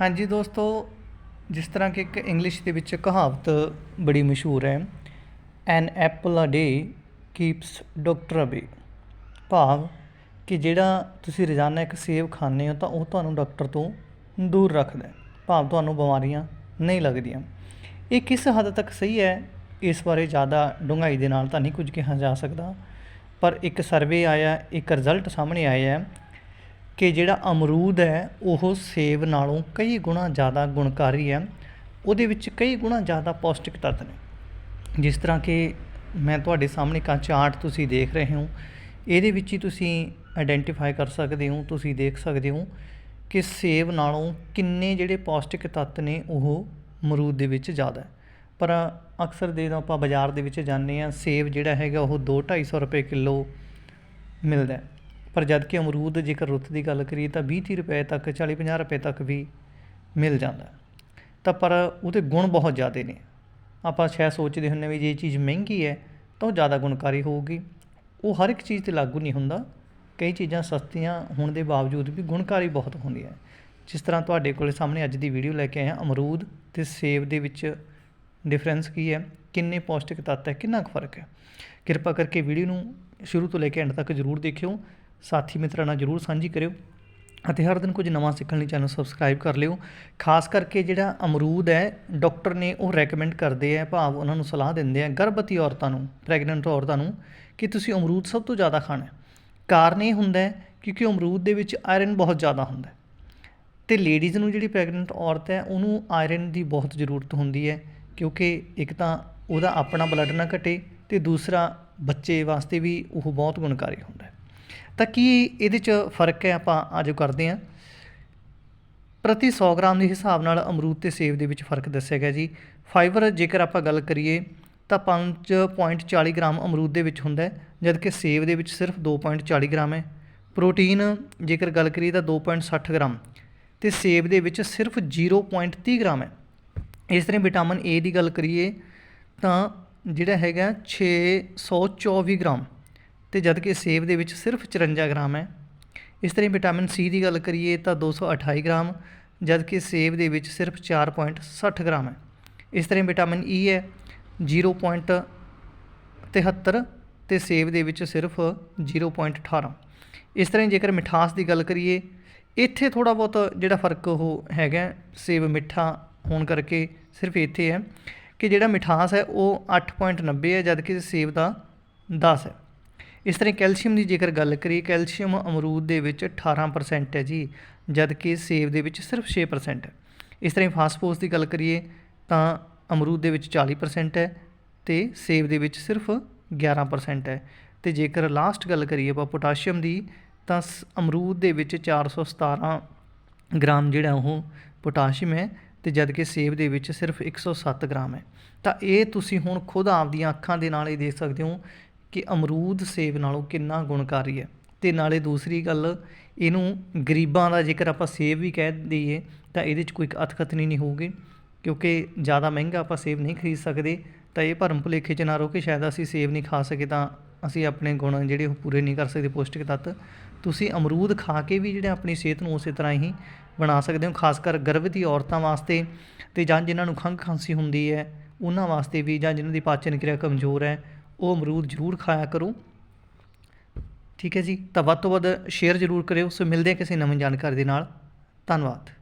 ਹਾਂਜੀ ਦੋਸਤੋ, ਜਿਸ ਤਰ੍ਹਾਂ ਕਿ ਇੱਕ ਇੰਗਲਿਸ਼ ਦੇ ਵਿੱਚ ਕਹਾਵਤ ਬੜੀ ਮਸ਼ਹੂਰ ਹੈ an apple a day keeps doctor away ਭਾਵ ਕਿ ਜਿਹੜਾ ਤੁਸੀਂ ਰੋਜ਼ਾਨਾ ਇੱਕ ਸੇਬ ਖਾਂਦੇ ਹੋ, ਤਾਂ ਉਹ ਤੁਹਾਨੂੰ ਡਾਕਟਰ ਤੋਂ ਦੂਰ ਰੱਖਦਾ ਹੈ। ਭਾਵ ਤੁਹਾਨੂੰ ਬਿਮਾਰੀਆਂ ਨਹੀਂ ਲੱਗਦੀਆਂ। ਇਹ ਕਿਸ ਹੱਦ ਤੱਕ ਸਹੀ ਹੈ? ਇਸ ਬਾਰੇ ਜ਼ਿਆਦਾ ਡੂੰਘਾਈ ਦੇ ਨਾਲ ਤਾਂ ਨਹੀਂ ਕੁਝ ਕਿਹਾ ਜਾ ਸਕਦਾ। ਪਰ ਇੱਕ ਸਰਵੇ ਆਇਆ, ਇੱਕ ਰਿਜ਼ਲਟ ਸਾਹਮਣੇ ਆਇਆ ਕਿ ਜਿਹੜਾ ਅਮਰੂਦ ਹੈ, ਉਹ ਸੇਬ ਨਾਲੋਂ ਕਈ ਗੁਣਾ ਜ਼ਿਆਦਾ ਗੁਣਕਾਰੀ ਹੈ। ਉਹਦੇ ਵਿੱਚ ਕਈ ਗੁਣਾ ਜ਼ਿਆਦਾ ਪੌਸ਼ਟਿਕ ਤੱਤ ਨੇ। ਜਿਸ ਤਰ੍ਹਾਂ ਕਿ ਮੈਂ ਤੁਹਾਡੇ ਸਾਹਮਣੇ ਇੱਕ ਚਾਰਟ ਤੁਸੀਂ ਦੇਖ ਰਹੇ ਹੋ। ਇਹਦੇ ਵਿੱਚ ਹੀ ਤੁਸੀਂ ਆਇਡੈਂਟੀਫਾਈ ਕਰ ਸਕਦੇ ਹੋ, ਤੁਸੀਂ ਦੇਖ ਸਕਦੇ ਹੋ ਕਿ ਸੇਬ ਨਾਲੋਂ ਕਿੰਨੇ ਜਿਹੜੇ ਪੌਸ਼ਟਿਕ ਤੱਤ ਨੇ, ਉਹ ਅਮਰੂਦ ਦੇ ਵਿੱਚ ਜ਼ਿਆਦਾ ਹੈ। ਪਰ ਅਕਸਰ ਦੇ ਆਪਾਂ ਬਾਜ਼ਾਰ ਦੇ ਵਿੱਚ ਜਾਂਦੇ ਆ ਸੇਬ ਜਿਹੜਾ ਹੈਗਾ, ਉਹ 2 250 ਰੁਪਏ ਕਿਲੋ ਮਿਲਦਾ ਹੈ। ਪਰ ਜਦ ਕਿ ਅਮਰੂਦ ਜੇਕਰ ਰੁੱਤ ਦੀ ਗੱਲ ਕਰੀਏ ਤਾਂ 20 30 ਰੁਪਏ ਤੱਕ 40 50 ਰੁਪਏ ਤੱਕ ਵੀ ਮਿਲ ਜਾਂਦਾ। ਤਾਂ ਪਰ ਉਹਦੇ ਗੁਣ ਬਹੁਤ ਜ਼ਿਆਦੇ ਨੇ। ਆਪਾਂ ਸ਼ਾਇਦ ਸੋਚਦੇ ਹੁੰਦੇ ਵੀ ਜੇ ਇਹ ਚੀਜ਼ ਮਹਿੰਗੀ ਹੈ ਤਾਂ ਉਹ ਜ਼ਿਆਦਾ ਗੁਣਕਾਰੀ ਹੋਊਗੀ। ਉਹ ਹਰ ਇੱਕ ਚੀਜ਼ ਤੇ ਲਾਗੂ ਨਹੀਂ ਹੁੰਦਾ। ਕਈ ਚੀਜ਼ਾਂ ਸਸਤੀਆਂ ਹੋਣ ਦੇ ਬਾਵਜੂਦ ਵੀ ਗੁਣਕਾਰੀ ਬਹੁਤ ਹੁੰਦੀਆਂ ਜਿਸ ਤਰ੍ਹਾਂ ਤੁਹਾਡੇ ਕੋਲੇ ਸਾਹਮਣੇ ਅੱਜ ਦੀ ਵੀਡੀਓ ਲੈ ਕੇ ਆਏ ਹਾਂ ਅਮਰੂਦ ਤੇ ਸੇਬ ਦੇ ਵਿੱਚ ਡਿਫਰੈਂਸ ਕੀ ਹੈ? ਕਿੰਨੇ ਪੌਸ਼ਟਿਕ ਤੱਤ ਹੈ? ਕਿੰਨਾ ਕੁ ਫ਼ਰਕ ਹੈ? ਕਿਰਪਾ ਕਰਕੇ ਵੀਡੀਓ ਨੂੰ ਸ਼ੁਰੂ ਤੋਂ ਲੈ ਕੇ ਐਂਡ ਤੱਕ ਜ਼ਰੂਰ ਦੇਖਿਓ। ਸਾਥੀ ਮਿੱਤਰਾਂ ਨਾਲ ਜ਼ਰੂਰ ਸਾਂਝੀ ਕਰਿਓ ਅਤੇ ਹਰ ਦਿਨ ਕੁਝ ਨਵਾਂ ਸਿੱਖਣ ਲਈ ਚੈਨਲ ਸਬਸਕ੍ਰਾਈਬ ਕਰ ਲਿਓ। ਖਾਸ ਕਰਕੇ ਜਿਹੜਾ ਅਮਰੂਦ ਹੈ ਡਾਕਟਰ ਨੇ ਉਹ ਰეკਮੈਂਡ ਕਰਦੇ ਆ ਭਾਵ ਉਹਨਾਂ ਨੂੰ ਸਲਾਹ ਦਿੰਦੇ ਆ ਗਰਭਵਤੀ ਔਰਤਾਂ ਨੂੰ ਪ੍ਰੈਗਨੈਂਟ ਔਰਤਾਂ ਨੂੰ ਕਿ ਤੁਸੀਂ ਅਮਰੂਦ ਸਭ ਤੋਂ ਜ਼ਿਆਦਾ ਖਾਣਾ ਕਾਰਨ ਇਹ ਹੁੰਦਾ ਹੈ ਕਿਉਂਕਿ ਅਮਰੂਦ ਦੇ ਵਿੱਚ ਆਇਰਨ ਬਹੁਤ ਜ਼ਿਆਦਾ ਹੁੰਦਾ ਹੈ। ਤੇ ਲੇਡੀਜ਼ ਨੂੰ ਜਿਹੜੀ ਪ੍ਰੈਗਨੈਂਟ ਔਰਤ ਹੈ, ਉਹਨੂੰ ਆਇਰਨ ਦੀ ਬਹੁਤ ਜ਼ਰੂਰਤ ਹੁੰਦੀ ਹੈ ਕਿਉਂਕਿ ਇੱਕ ਤਾਂ ਉਹਦਾ ਆਪਣਾ ਬਲੱਡ ਨਾ ਘਟੇ ਤੇ ਦੂਸਰਾ ਬੱਚੇ ਵਾਸਤੇ ਵੀ ਉਹ ਬਹੁਤ ਗੁਣਕਾਰੀ ਹੁੰਦਾ ਹੈ। ਤਾਂ ਕੀ ਇਹਦੇ 'ਚ ਫ਼ਰਕ ਹੈ ਆਪਾਂ ਅੱਜ ਕਰਦੇ ਹਾਂ। ਪ੍ਰਤੀ 100 ਗ੍ਰਾਮ ਦੇ ਹਿਸਾਬ ਨਾਲ ਅਮਰੂਦ ਤੇ ਸੇਬ ਦੇ ਵਿੱਚ ਫ਼ਰਕ ਦੱਸਿਆ ਗਿਆ ਜੀ। ਫਾਈਬਰ ਜੇਕਰ ਆਪਾਂ ਗੱਲ ਕਰੀਏ ਤਾਂ 5.40 ਗ੍ਰਾਮ ਅਮਰੂਦ ਦੇ ਵਿੱਚ ਹੁੰਦਾ ਹੈ, ਜਦਕਿ ਸੇਬ ਦੇ ਵਿੱਚ ਸਿਰਫ 2.40 ਗ੍ਰਾਮ ਹੈ। ਪ੍ਰੋਟੀਨ ਜੇਕਰ ਗੱਲ ਕਰੀਏ ਤਾਂ 2.60 ਗ੍ਰਾਮ ਤੇ ਸੇਬ ਦੇ ਵਿੱਚ ਸਿਰਫ 0.30 ਗ੍ਰਾਮ ਹੈ। ਇਸ ਤਰ੍ਹਾਂ ਵਿਟਾਮਿਨ ਏ ਦੀ ਗੱਲ ਕਰੀਏ ਤਾਂ ਜਿਹੜਾ ਹੈਗਾ 624 ਗ੍ਰਾਮ ਤੇ ਜਦ ਕਿ ਸੇਬ ਦੇ ਵਿੱਚ ਸਿਰਫ 54 ਗ੍ਰਾਮ ਹੈ। ਇਸ ਤਰ੍ਹਾਂ ਵਿਟਾਮਿਨ ਸੀ ਦੀ ਗੱਲ ਕਰੀਏ ਤਾਂ 228 ਗ੍ਰਾਮ, ਜਦ ਕਿ ਸੇਬ ਦੇ ਵਿੱਚ ਸਿਰਫ 4.60 ਗ੍ਰਾਮ ਹੈ। ਇਸ ਤਰ੍ਹਾਂ ਵਿਟਾਮਿਨ ਈ ਹੈ 0.73 ਤੇ ਸੇਬ ਦੇ ਵਿੱਚ ਸਿਰਫ 0.18 ਇਸ ਤਰ੍ਹਾਂ ਹੀ ਜੇਕਰ ਮਿਠਾਸ ਦੀ ਗੱਲ ਕਰੀਏ, ਇੱਥੇ ਥੋੜਾ ਬਹੁਤ ਜਿਹੜਾ ਫ਼ਰਕ ਉਹ ਹੈਗਾ, ਸੇਬ ਮਿੱਠਾ ਹੋਣ ਕਰਕੇ ਸਿਰਫ ਇੱਥੇ ਹੈ ਕਿ ਜਿਹੜਾ ਮਿਠਾਸ ਹੈ ਉਹ 8.90 ਹੈ ਜਦਕਿ ਸੇਬ ਦਾ 10 ਹੈ। ਇਸ ਤਰ੍ਹਾਂ ਕੈਲਸ਼ੀਅਮ ਦੀ ਜੇਕਰ ਗੱਲ ਕਰੀਏ, ਕੈਲਸ਼ੀਅਮ ਅਮਰੂਦ ਦੇ ਵਿੱਚ 18% ਹੈ ਜੀ ਜਦ ਕਿ ਸੇਬ ਦੇ ਵਿੱਚ ਸਿਰਫ 6% ਹੈ। ਇਸ ਤਰ੍ਹਾਂ ਫਾਸਫੋਰਸ ਦੀ ਗੱਲ ਕਰੀਏ, ਤਾਂ ਅਮਰੂਦ ਦੇ ਵਿੱਚ 40% ਹੈ ਤੇ ਸੇਬ ਦੇ ਵਿੱਚ ਸਿਰਫ 11% ਹੈ। ਤੇ ਜੇਕਰ ਲਾਸਟ ਗੱਲ ਕਰੀਏ ਆਪਾਂ ਪੋਟਾਸ਼ੀਅਮ ਦੀ, ਤਾਂ ਸ- ਅਮਰੂਦ ਦੇ ਵਿੱਚ 417 ਗ੍ਰਾਮ ਜਿਹੜਾ ਉਹ ਪੋਟਾਸ਼ੀਅਮ ਹੈ ਤੇ ਜਦ ਕਿ ਸੇਬ ਦੇ ਵਿੱਚ ਸਿਰਫ 107 ਗ੍ਰਾਮ ਹੈ। ਤਾਂ ਇਹ ਤੁਸੀਂ ਹੁਣ ਖੁਦ ਆਪਦੀਆਂ ਅੱਖਾਂ ਦੇ ਨਾਲ ਇਹ ਦੇਖ ਸਕਦੇ ਹੋ ਕਿ ਅਮਰੂਦ ਸੇਬ ਨਾਲੋਂ ਕਿੰਨਾ ਗੁਣਕਾਰੀ ਹੈ। ਅਤੇ ਨਾਲੇ ਦੂਸਰੀ ਗੱਲ, ਇਹਨੂੰ ਗਰੀਬਾਂ ਦਾ ਜੇਕਰ ਆਪਾਂ ਸੇਬ ਵੀ ਕਹਿ ਦਈਏ, ਤਾਂ ਇਹਦੇ 'ਚ ਕੋਈ ਅਤਕਥਨੀ ਨਹੀਂ ਹੋਊਗੀ। ਕਿਉਂਕਿ ਜ਼ਿਆਦਾ ਮਹਿੰਗਾ ਆਪਾਂ ਸੇਬ ਨਹੀਂ ਖਰੀਦ ਸਕਦੇ, ਤਾਂ ਇਹ ਭਰਮ ਭੁਲੇਖੇ 'ਚ ਨਾ ਰਹੋ ਕਿ ਸ਼ਾਇਦ ਅਸੀਂ ਸੇਬ ਨਹੀਂ ਖਾ ਸਕੇ ਤਾਂ ਅਸੀਂ ਆਪਣੇ ਗੁਣ ਜਿਹੜੇ ਉਹ ਪੂਰੇ ਨਹੀਂ ਕਰ ਸਕਦੇ ਪੌਸ਼ਟਿਕ ਤੱਤ। ਤੁਸੀਂ ਅਮਰੂਦ ਖਾ ਕੇ ਵੀ ਜਿਹੜੇ ਆਪਣੀ ਸਿਹਤ ਨੂੰ ਉਸੇ ਤਰ੍ਹਾਂ ਹੀ ਬਣਾ ਸਕਦੇ ਹੋ, ਖਾਸ ਕਰ ਗਰਭਵਤੀ ਔਰਤਾਂ ਵਾਸਤੇ। ਤੇ ਜਾਂ ਜਿਨ੍ਹਾਂ ਨੂੰ ਖੰਘ ਖਾਂਸੀ ਹੁੰਦੀ ਹੈ, ਉਹਨਾਂ ਵਾਸਤੇ ਵੀ ਜਾਂ ਜਿਨ੍ਹਾਂ ਦੀ ਪਾਚਨ ਕਿਰਿਆ ਕਮਜ਼ੋਰ ਹੈ ਉਹ ਅਮਰੂਦ ਜ਼ਰੂਰ ਖਾਇਆ ਕਰੋ। ਠੀਕ ਹੈ ਜੀ? ਤਾਂ ਵੱਧ ਤੋਂ ਵੱਧ ਸ਼ੇਅਰ ਜ਼ਰੂਰ ਕਰਿਓ। ਸੋ ਮਿਲਦੇ ਹਾਂ ਕਿਸੇ ਨਵੀਂ ਜਾਣਕਾਰੀ ਦੇ ਨਾਲ। ਧੰਨਵਾਦ।